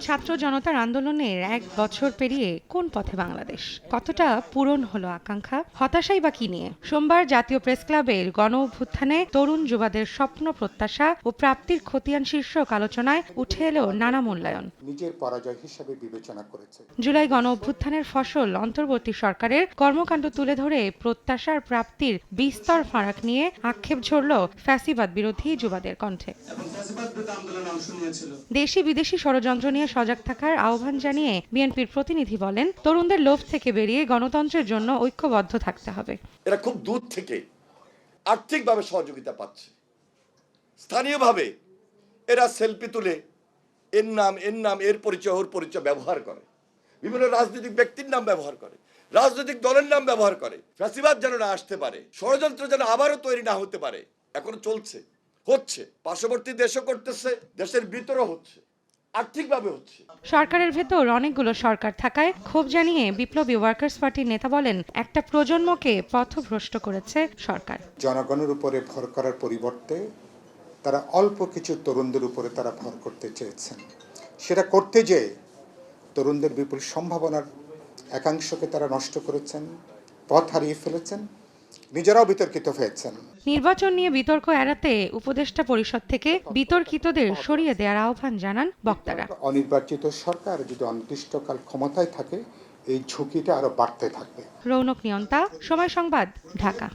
ছাত্র জনতার আন্দোলনের এক বছর পেরিয়ে কোন পথে বাংলাদেশ? কতটা পূরণ হলো আকাঙ্ক্ষা? হতাশাই বা কি নিয়ে? সোমবার জাতীয় প্রেস ক্লাবের গণ অভ্যুত্থানে তরুণ যুবাদের স্বপ্ন প্রত্যাশা ও প্রাপ্তির খতিয়ান শীর্ষক আলোচনায় উঠে এলো নানা মূল্যায়ন। নিজের পরাজয় হিসাবে বিবেচনা করেছে। জুলাই গণ অভ্যুত্থানের ফসল অন্তর্বর্তী সরকারের কর্মকাণ্ড তুলে ধরে প্রত্যাশার প্রাপ্তির বিস্তর ফারাক নিয়ে আক্ষেপ ঝরল ফ্যাসিবাদ বিরোধী যুবাদের কণ্ঠে। দেশি বিদেশি ষড়যন্ত্র নিয়ে সজাগ থাকার আহ্বান জানিয়ে বিএনপির প্রতিনিধি বলেন তরুণদের লোভ থেকে বেরিয়ে গণতন্ত্রের জন্য ঐক্যবদ্ধ থাকতে হবে। এরা খুব দূর থেকে আর্থিকভাবে সহযোগিতা পাচ্ছে। স্থানীয়ভাবে এরা সেলফি তুলে এর নাম এর নাম এর পরিচয় ওর পরিচয় ব্যবহার করে। বিভিন্ন রাজনৈতিক ব্যক্তির নাম ব্যবহার করে রাজনৈতিক দলের নাম ব্যবহার করে। ফ্যাসিবাদ যেন না আসতে পারে ষড়যন্ত্র যেন আবারও তৈরি না হতে পারে এখনও চলছে। হচ্ছে পার্শ্ববর্তী দেশও করতেছে দেশের ভিতরও হচ্ছে আর্থিকভাবে হচ্ছে। সরকারের ভেতর অনেকগুলো সরকার থাকায় ক্ষোভ জানিয়ে বিপ্লবী ওয়ার্কার্স পার্টির নেতা বলেন একটা প্রজন্মকে পথভ্রষ্ট করেছে সরকার। জনগণের উপরে ভর করার পরিবর্তে তারা অল্প কিছু তরুণদের উপরে তারা ভর করতে চেয়েছেন। সেটা করতে যেয়ে তরুণদের বিপুল সম্ভাবনার একাংশকে তারা নষ্ট করেছেন পথ হারিয়ে ফেলেছেন নিজেরাও বিতর্কিত হয়েছেন। নির্বাচন নিয়ে বিতর্ক এড়াতে উপদেষ্টা পরিষদ থেকে বিতর্কিতদের সরিয়ে দেওয়ার আহ্বান জানান বক্তারা। অনির্বাচিত সরকার যদি অনির্দিষ্টকাল ক্ষমতায় থাকে এই ঝুঁকিটা আরও বাড়তে থাকবে। রৌনক নিয়ন্তা সময় সংবাদ ঢাকা।